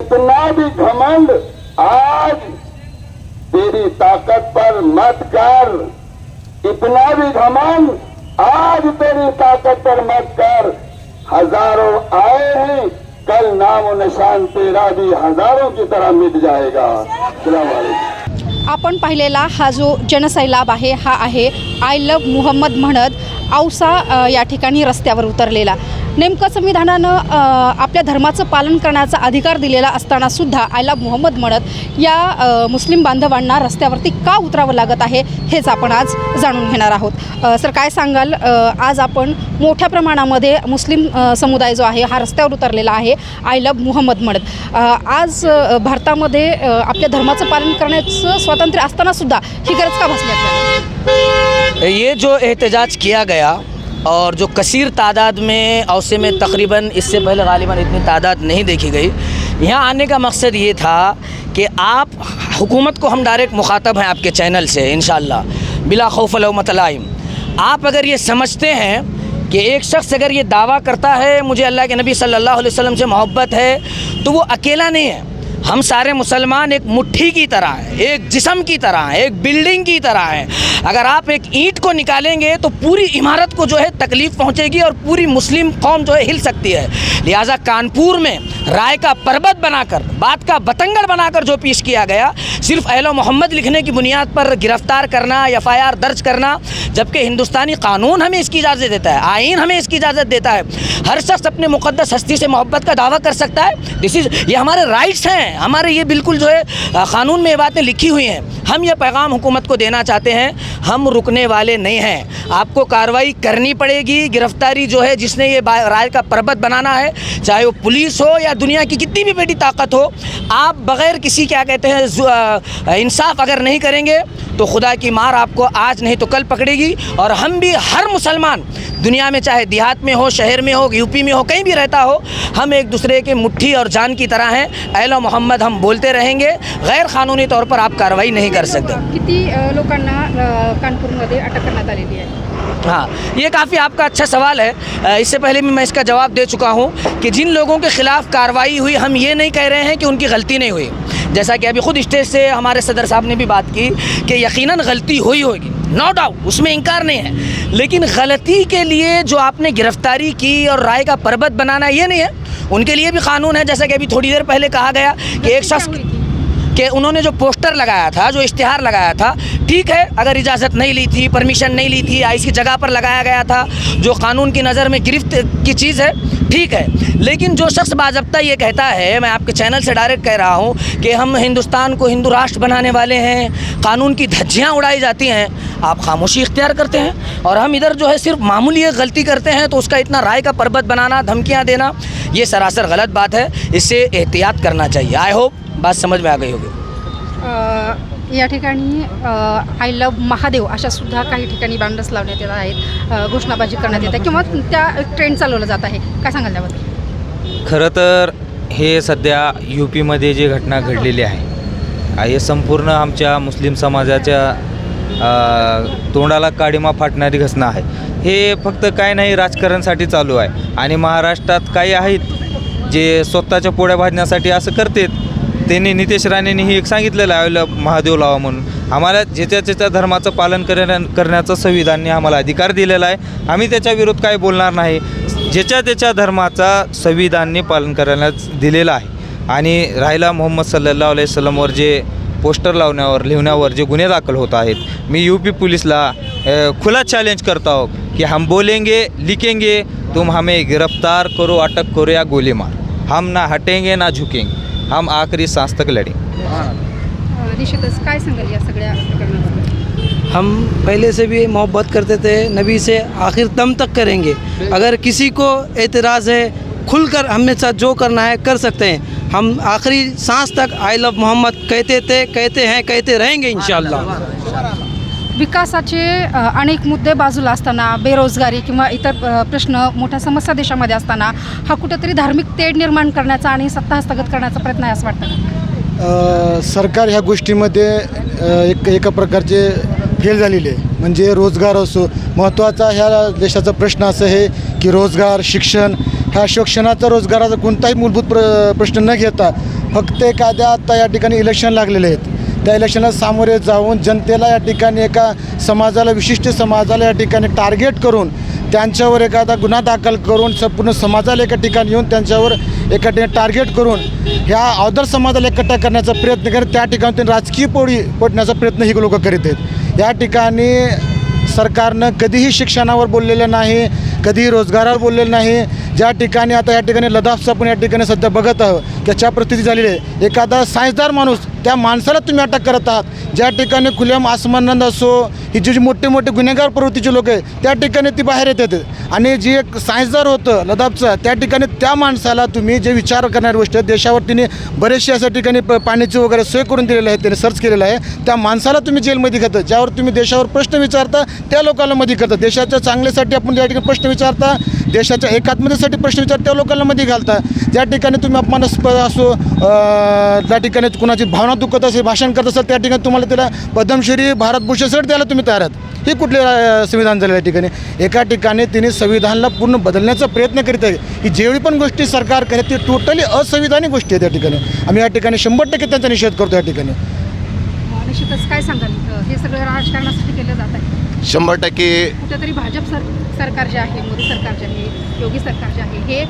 इतना भी घमंड आज तेरी ताकत पर मत कर। इतना भी घमंड आज तेरी ताकत पर मत कर। हजारों आए हैं कल नाम निशान तेरा भी हजारों की तरह मिट जाएगा। अस्सलाम वालेकुम आपण पाहिलेला हा जो जनसैलाब आहे हा आहे आय लव मुहम्मद म्हणत औसा या ठिकाणी रस्त्यावर उतरलेला. नेमकं संविधानानं आपल्या धर्माचं पालन करण्याचा अधिकार दिलेला असताना सुद्धा आयला मोहम्मद म्हणत या मुस्लिम बांधवांना रस्त्यावरती का उतरावं लागत आहे हेच आपण आज जाणून घेणार आहोत. सर काय सांगाल? आज आपण मोठ्या प्रमाणामध्ये मुस्लिम समुदाय जो आहे हा रस्त्यावर उतरलेला आहे आय लव मुहम्मद म्हणत. आज भारतामध्ये आपल्या धर्माचं पालन करण्याचं स्वातंत्र्य असताना सुद्धा ही गरज का भासली आपल्याला? ये जो एहतजाज किया गया और जो कसीर तादाद में औसे में तकरीबन इससे पहले गालिबा इतनी तादाद नहीं देखी गई। यहाँ आने का मकसद ये था कि आप, हुकूमत को हम डायरेक्ट मुखातब हैं आपके चैनल से इन बिला खौफ मतलाइम आप अगर ये समझते हैं कि एक शख्स अगर ये दावा करता है, मुझे अल्लाह के नबी सल्लल्लाहु अलैहि वसल्लम से मोहब्बत है तो वो अकेला नहीं है। हम सारे मुसलमान एक मुट्ठी की तरह हैं, एक जिसम की तरह हैं, एक बिल्डिंग की तरह हैं। अगर आप एक ईंट को निकालेंगे तो पूरी इमारत को जो है तकलीफ़ पहुंचेगी और पूरी मुस्लिम कौम जो है हिल सकती है। लिहाजा कानपुर में राय का पर्वत बनाकर, बात का बतंगड़ बनाकर जो पेश किया गया सिर्फ़ अहलो मोहम्मद लिखने की बुनियाद पर गिरफ़्तार करना एफ़ आई आर दर्ज करना, जबकि हिंदुस्तानी कानून हमें इसकी इजाज़त देता है आइन हमें इसकी इजाज़त देता है। हर शख्स अपने मुकदस हस्ती से मोहब्बत का दावा कर सकता है। दिस इज़ ये हमारे राइट्स हैं। हमारे ये बिल्कुल जो है कानून में ये बातें लिखी हुई हैं। हम ये पैगाम हुकूमत को देना चाहते हैं। हम रुकने वाले नहीं हैं। आपको कार्रवाई करनी पड़ेगी। गिरफ्तारी जो है, जिसने ये राय का पर्वत बनाना है, चाहे वो पुलिस हो या दुनिया की कितनी भी बड़ी ताकत हो, आप बगैर किसी, क्या कहते हैं इंसाफ अगर नहीं करेंगे तो खुदा की मार आपको आज नहीं तो कल पकड़ेगी। और हम भी हर मुसलमान दुनिया में चाहे देहात में हो शहर में हो यूपी में हो कहीं भी रहता हो हम एक दूसरे के मुट्ठी और जान की तरह हैं। अहलो मोहम्मद हम बोलते रहेंगे गैर कानूनी तौर पर आप कार्रवाई नहीं कर सकते। किती लोकांना कानपूरमध्ये अटक करण्यात आलेली आहे? हाँ ये काफ़ी आपका अच्छा सवाल है। इससे पहले भी मैं इसका जवाब दे चुका हूँ कि जिन लोगों के ख़िलाफ़ कार्रवाई हुई हम ये नहीं कह रहे हैं कि उनकी गलती नहीं हुई। जैसा कि अभी खुद स्टेज से हमारे सदर साहब ने भी बात की कि यकीन गलती हुई होगी। नो डाउट उसमें इनकार नहीं है। लेकिन गलती के लिए जो आपने गिरफ्तारी की और राय का पर्वत बनाना ये नहीं है। उनके लिए भी कानून है जैसा कि अभी थोड़ी देर पहले कहा गया कि एक शख्स कि उन्होंने जो पोस्टर लगाया था जो इश्तिहार लगाया था ठीक है अगर इजाज़त नहीं ली थी परमिशन नहीं ली थी ऐसी जगह पर लगाया गया था जो कानून की नज़र में गिरफ्त की चीज़ है ठीक है। लेकिन जो शख्स बाजबता ये कहता है, मैं आपके चैनल से डायरेक्ट कह रहा हूँ कि हम हिंदुस्तान को हिंदू राष्ट्र बनाने वाले हैं, कानून की धज्जियाँ उड़ाई जाती हैं, आप खामोशी इख्तियार करते हैं और हम इधर जो है सिर्फ़ मामूली एक गलती करते हैं तो उसका इतना राय का पर्वत बनाना, धमकियाँ देना, ये सरासर गलत बात है इससे एहतियात करना चाहिए। आई होप बात समझ में आ गई होगी। या ठिकाणी आय लव महादेव अशा सुद्धा काही ठिकाणी बॅनर्स लावण्यात येत आहेत. घोषणाबाजी करण्यात येत आहे किंवा त्या ट्रेंड चालवलं जात आहे. काय सांगाल त्याबद्दल? खरं तर हे सध्या यू पीमध्ये जी घटना घडलेली आहे हे संपूर्ण आमच्या मुस्लिम समाजाच्या तोंडाला काडीमा फाटणारी घटना आहे. हे फक्त काय नाही राजकारणसाठी चालू आहे. आणि महाराष्ट्रात काही आहेत जे स्वतःच्या पोळ्या भाजण्यासाठी असं करतात त्यांनी नितेश राणेंनी एक सांगितलेलं आहे "ल- महादेव लावा म्हणून. आम्हाला ज्याच्या त्याच्या धर्माचं पालन करण्या करण्याचं संविधानने आम्हाला अधिकार दिलेला आहे. आम्ही त्याच्या विरोध काय बोलणार नाही. ज्याच्या त्याच्या धर्माचा संविधानने पालन करण्यास दिलेला आहे. आणि राहिला मोहम्मद सल्ला अलैहि जे पोस्टर लावण्यावर लिहिण्यावर जे गुन्हे दाखल होत आहेत मी यू पी पुलिसला खुला चॅलेंज करता आहोत कि हम बोलेंगे लिखेंगे तुम हमें गिरफ्तार करो अटक करो या गोली मार हम ना हटेंगे ना झुकेंगे. हम आखिरी सांस तक लड़ें। निश्चितच काय सांगाल या सगळ्या प्रकरणाबद्दल? हम पहले से भी मोहब्बत करते थे नबी से आखिर दम तक करेंगे। अगर किसी को एतराज़ है खुलकर हमें साथ जो करना है कर सकते हैं। हम आखिरी सांस तक आई लव मोहम्मद कहते थे कहते हैं कहते रहेंगे इन इंशाल्लाह। विकासाचे अनेक मुद्दे बाजूला असताना बेरोजगारी किंवा इतर प्रश्न मोठ्या समस्या देशामध्ये असताना हा कुठेतरी धार्मिक तेढ निर्माण करण्याचा आणि सत्ता हस्तगत करण्याचा प्रयत्न आहे असं वाटतं सरकार ह्या गोष्टीमध्ये एक एका प्रकारचे फेल झालेली आहे. म्हणजे रोजगार असो महत्त्वाचा ह्या देशाचा प्रश्न असं आहे की रोजगार शिक्षण ह्या शिक्षणाचा रोजगाराचा कोणताही मूलभूत प्र प्रश्न न घेता फक्त एखाद्या आता या ठिकाणी इलेक्शन लागलेले आहेत. त्या इलेक्शनला सामोरे जाऊन जनतेला या ठिकाणी एका समाजाला विशिष्ट समाजाला या ठिकाणी टार्गेट करून त्यांच्यावर एखादा गुन्हा दाखल करून संपूर्ण समाजाला एका ठिकाणी येऊन त्यांच्यावर एका ठिकाणी टार्गेट करून ह्या अवदर समाजाला एकट्ठा करण्याचा प्रयत्न करत त्या ठिकाणी त्यांनी राजकीय पोळी पडण्याचा प्रयत्न ही लोक करीत आहेत. या ठिकाणी सरकारनं कधीही शिक्षणावर बोललेलं नाही कधीही रोजगारावर बोललेलं नाही ज्या ठिकाणी आता या ठिकाणी लदाखचं आपण या ठिकाणी सध्या बघत आहोत त्याच्या परिस्थिती झालेली आहे. एखादा सायन्सदार माणूस त्या माणसाला तुम्ही अटक करत आहात. ज्या ठिकाणी खुलेआम आसमानंद असो ही जी जी मोठे मोठे गुन्हेगार प्रवृत्तीचे लोक आहेत त्या ठिकाणी ती बाहेर येतात. आणि जी एक सायन्सदार होतं लदाखचं त्या ठिकाणी त्या माणसाला तुम्ही जे विचार करणारी गोष्ट देशावर तिने बरेचसे अशा ठिकाणी प- पाण्याची वगैरे सोय करून दिलेलं आहे त्याने सर्च केलेलं आहे. त्या माणसाला तुम्ही जेलमध्ये घेता ज्यावर तुम्ही देशावर प्रश्न विचारता त्या लोकांना मध्ये करता. देशाच्या चांगल्यासाठी आपण ज्या ठिकाणी प्रश्न विचारता देशाच्या एकात्मतेसाठी प्रश्न विचार त्या लोकांना मध्ये घालता. ज्या ठिकाणी तुम्ही अपमानास्पद असो त्या ज्या ठिकाणी कुणाची भावना दुखत असेल भाषण करत असेल त्या ठिकाणी तुम्हाला त्याला पद्मश्री भारतभूषण द्यायला तुम्ही तयार आहात. ही कुठली संविधान झालेल्या या ठिकाणी? एका ठिकाणी तिने संविधानाला पूर्ण बदलण्याचा प्रयत्न करीत आहे. की जेवढी पण गोष्टी सरकार करते ती टोटली असंविधानिक गोष्टी आहेत या ठिकाणी. आम्ही या ठिकाणी शंभर टक्के त्यांचा निषेध करतो या ठिकाणी. निश्चितच काय सांगाल? हे सगळं राजकारणासाठी केलं जात आहे. शंभर टक्के कुठेतरी भाजप सर सरकार जे आहे मोदी सरकार जे आहे योगी सरकार जे आहे हे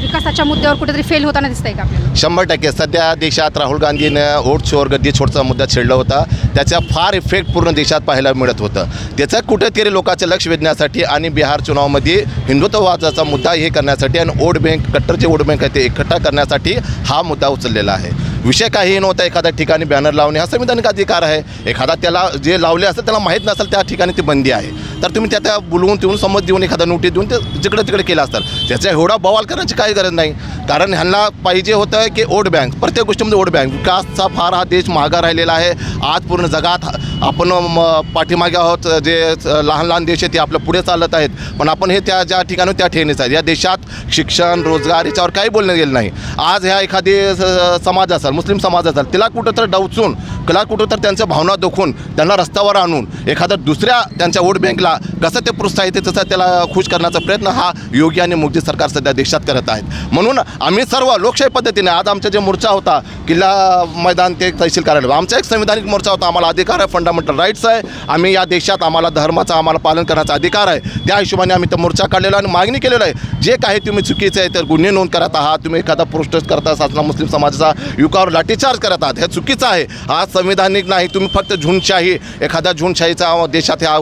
विकासाच्या मुद्द्यावर कुठेतरी फेल होताना दिसतंय का आपल्याला? शंभर टक्के. सध्या देशात राहुल गांधीनं ओट चोर गद्दी छोडचा मुद्दा छेडला होता. त्याचा फार इफेक्ट पूर्ण देशात पाहायला मिळत होतं. त्याचं कुठेतरी लोकांचं लक्ष वेधण्यासाठी आणि बिहार चुनावमध्ये हिंदुत्ववादाचा मुद्दा हे करण्यासाठी आणि वोट बँक कट्टरचे वोट बँक आहे ते एकट्ठा करण्यासाठी हा मुद्दा उचललेला आहे. विषय काहीही नव्हता एखाद्या ठिकाणी बॅनर लावणे हा संविधानिक अधिकार आहे एखादा त्याला जे लावले असेल त्याला माहीत नसेल त्या ठिकाणी ती बंदी आहे. तर तुम्ही त्या त्या बोलवून तिवून समज देऊन एखादा नोटीस देऊन ते जिकडे तिकडे केलं असतात. त्याचा एवढा बवाल करण्याची काही गरज नाही. कारण ह्यांना पाहिजे होतं की वोट बँक प्रत्येक गोष्टीमध्ये वोट बँक. विकासचा फार हा देश महागा राहिलेला आहे. आज पूर्ण जगात आपण म, पाठीमागे आहोत. जे लहान लहान देश आहेत ते आपलं पुढे चालत आहेत. पण आपण हे त्या ज्या ठिकाणी त्या ठेवणीच आहेत. या देशात शिक्षण रोजगार याच्यावर काही बोलणं गेलं नाही. आज ह्या एखादी स- समाज असेल मुस्लिम समाज असेल तिला कुठं तर डवचून तिला कुठं तर त्यांच्या भावना दुखून त्यांना रस्त्यावर आणून एखाद्या दुसऱ्या त्यांच्या वोट बँकला कसं ते प्रोत्साहित आहे तसं त्याला खुश करण्याचा प्रयत्न हा योगी आणि मोदी सरकार सध्या देशात करत आहेत. म्हणून आम्ही सर्व लोकशाही पद्धतीने आज आमचा जे मोर्चा होता किल्ला मैदान ते तहसील कार्यालय आमचा एक संविधानिक मोर्चा होता आम्हाला अधिकार आहे फंडामेंटल राईट्स आहे. आम्ही या देशात आम्हाला धर्माचा आम्हाला पालन करण्याचा अधिकार आहे. त्या हिशोबाने आम्ही तो मोर्चा काढलेला आणि मागणी केलेलं आहे. जे काही तुम्ही चुकीचं आहे तर गुन्हे नोंद करत आहात तुम्ही एखादा प्रोटेस्ट करता साधना मुस्लिम समाजाचा युवकावर लाठीचार्ज करत आहात हे चुकीचं आहे. हा संविधानिक नाही तुम्ही फक्त झुंडशाही एखाद्या झुंडशाहीचा देशात ह्या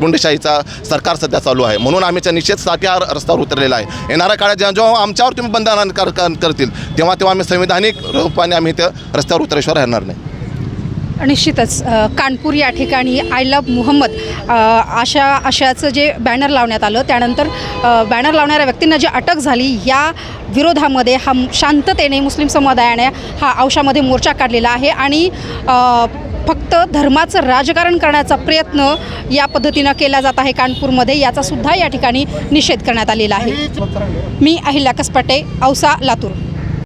गुंड गुंडशाहीचा सरकार सध्या चालू आहे. म्हणून आम्ही त्या निषेधसाठी हा रस्त्यावर उतरलेला आहे. येणाऱ्या काळात जेव्हा जेव्हा आमच्यावर तुम्ही बंधन कर- करतील तेव्हा तेव्हा आम्ही संविधानिक रूपाने आम्ही त्या रस्त्यावर उतरेश्वर राहणार नाही. निश्चितच कानपूर या ठिकाणी आय लव्ह मुहम्मद अशा अशाचं जे बॅनर लावण्यात आलं त्यानंतर बॅनर लावणाऱ्या व्यक्तींना जी अटक झाली या विरोधामध्ये हा शांततेने मुस्लिम समुदायाने हा अंशामध्ये मोर्चा काढलेला आहे आणि फक्त धर्माचं राजकारण करण्याचा प्रयत्न या पद्धतीनं केला जात आहे कानपूरमध्ये याचा सुद्धा या ठिकाणी निषेध करण्यात आलेला आहे. मी अहिल्या कसपटे औसा लातूर.